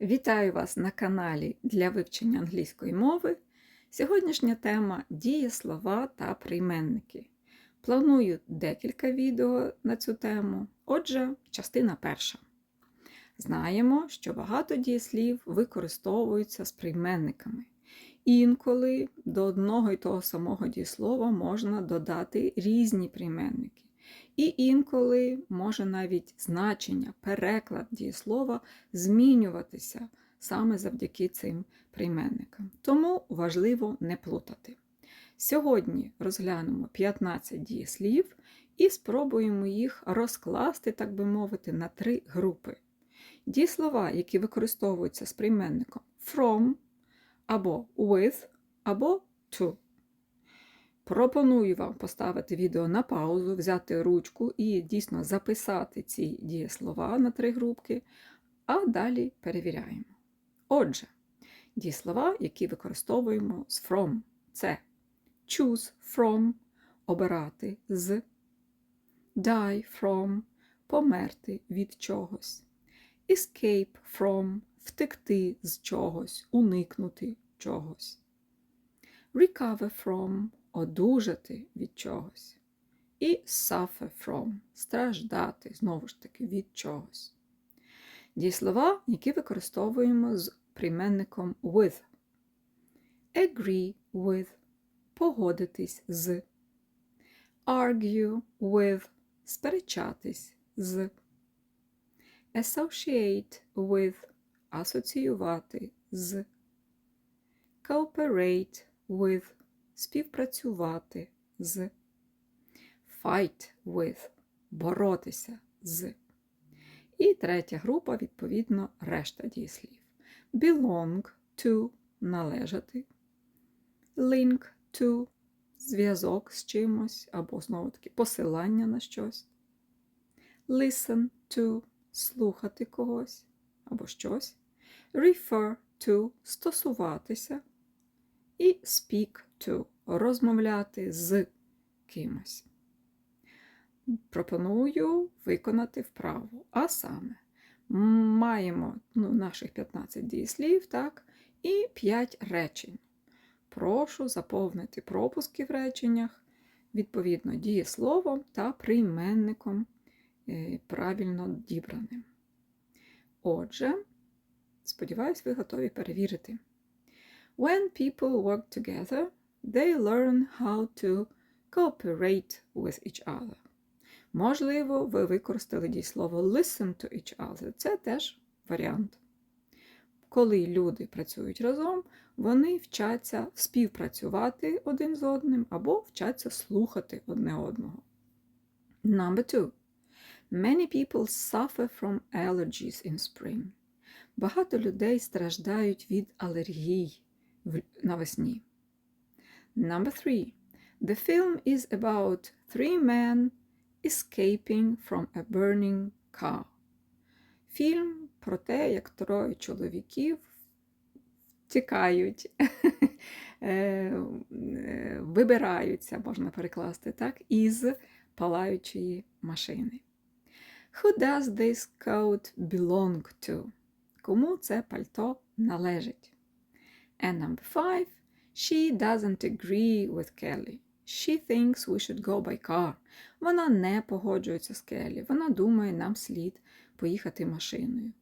Вітаю вас на каналі для вивчення англійської мови. Сьогоднішня тема дієслова та прийменники. Планую декілька відео на цю тему. Отже, частина перша. Знаємо, що багато дієслів використовуються з прийменниками. Інколи до одного і того самого дієслова можна додати різні прийменники. І інколи може навіть значення, переклад дієслова змінюватися саме завдяки цим прийменникам. Тому важливо не плутати. Сьогодні розглянемо 15 дієслів і спробуємо їх розкласти, так би мовити, на три групи. Дієслова, які використовуються з прийменником from, або with, або to. Пропоную вам поставити відео на паузу, взяти ручку і дійсно записати ці дієслова на три групки, а далі перевіряємо. Отже, дієслова, які використовуємо з from, це choose from обирати з, die from померти від чогось, escape from втекти з чогось, уникнути чогось, recover from одужати від чогось. І suffer from страждати, знову ж таки, від чогось. Дієслова, які використовуємо з прийменником with. Agree with погодитись з. Argue with сперечатись з. Associate with асоціювати з. Cooperate with співпрацювати з, fight with боротися з. І третя група, відповідно, решта дієслів. Belong to належати, link to зв'язок з чимось, або, знову таки, посилання на щось. Listen to слухати когось або щось. Refer to стосуватися. І speak to розмовляти з кимось. Пропоную виконати вправу. А саме, маємо ну, наших 15 дієслів, так, і 5 речень. Прошу заповнити пропуски в реченнях, відповідно, дієсловом та прийменником е, правильно дібраним. Отже, сподіваюсь, ви готові перевірити. When people work together, they learn how to cooperate with each other. Можливо, ви використали дієслово listen to each other. Це теж варіант. Коли люди працюють разом, вони вчаться співпрацювати один з одним або вчаться слухати одне одного. Number two. Many people suffer from allergies in spring. Багато людей страждають від алергій навесні. Number three. The film is about three men escaping from a burning car. Фільм про те, як троє чоловіків тікають, вибираються, можна перекласти так, із палаючої машини. Who does this coat belong to? Кому це пальто належить? And number five, she doesn't agree with Kelly. She thinks we should go by car. Вона не погоджується з Келлі. Вона думає, нам слід поїхати машиною.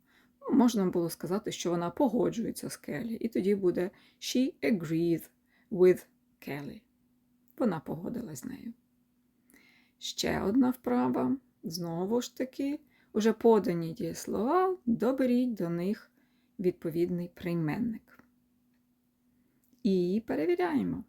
Можна було сказати, що вона погоджується з Келлі. І тоді буде she agreed with Kelly. Вона погодилась з нею. Ще одна вправа. Знову ж таки, уже подані дієслова, доберіть до них відповідний прийменник. І перевіряємо.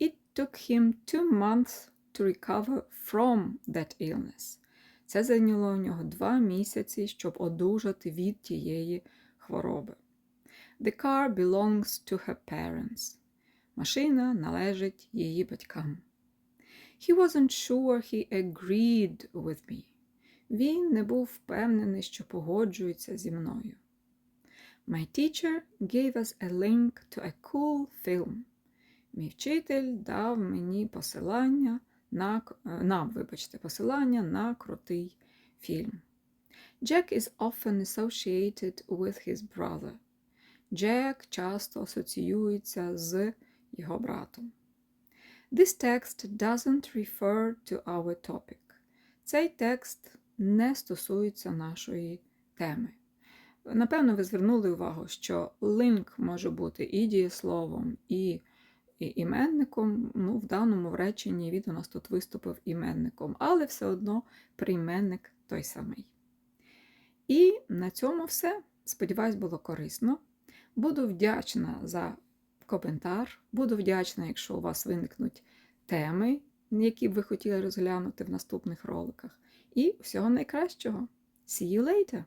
It took him two months to recover from that illness. Це зайняло у нього два місяці, щоб одужати від тієї хвороби. The car belongs to her parents. Машина належить її батькам. He wasn't sure he agreed with me. Він не був впевнений, що погоджується зі мною. My teacher gave us a link to a cool film. Мій вчитель дав мені посилання на, нам, вибачте, посилання на крутий фільм. Jack is often associated with his brother. Джек часто асоціюється з його братом. This text doesn't refer to our topic. Цей текст не стосується нашої теми. Напевно, ви звернули увагу, що link може бути і дієсловом, і і іменником. Ну, в даному реченні він у нас тут виступив іменником, але все одно прийменник той самий. І на цьому все. Сподіваюсь, було корисно. Буду вдячна за коментар. Буду вдячна, якщо у вас виникнуть теми, які б ви хотіли розглянути в наступних роликах. І всього найкращого. See you later!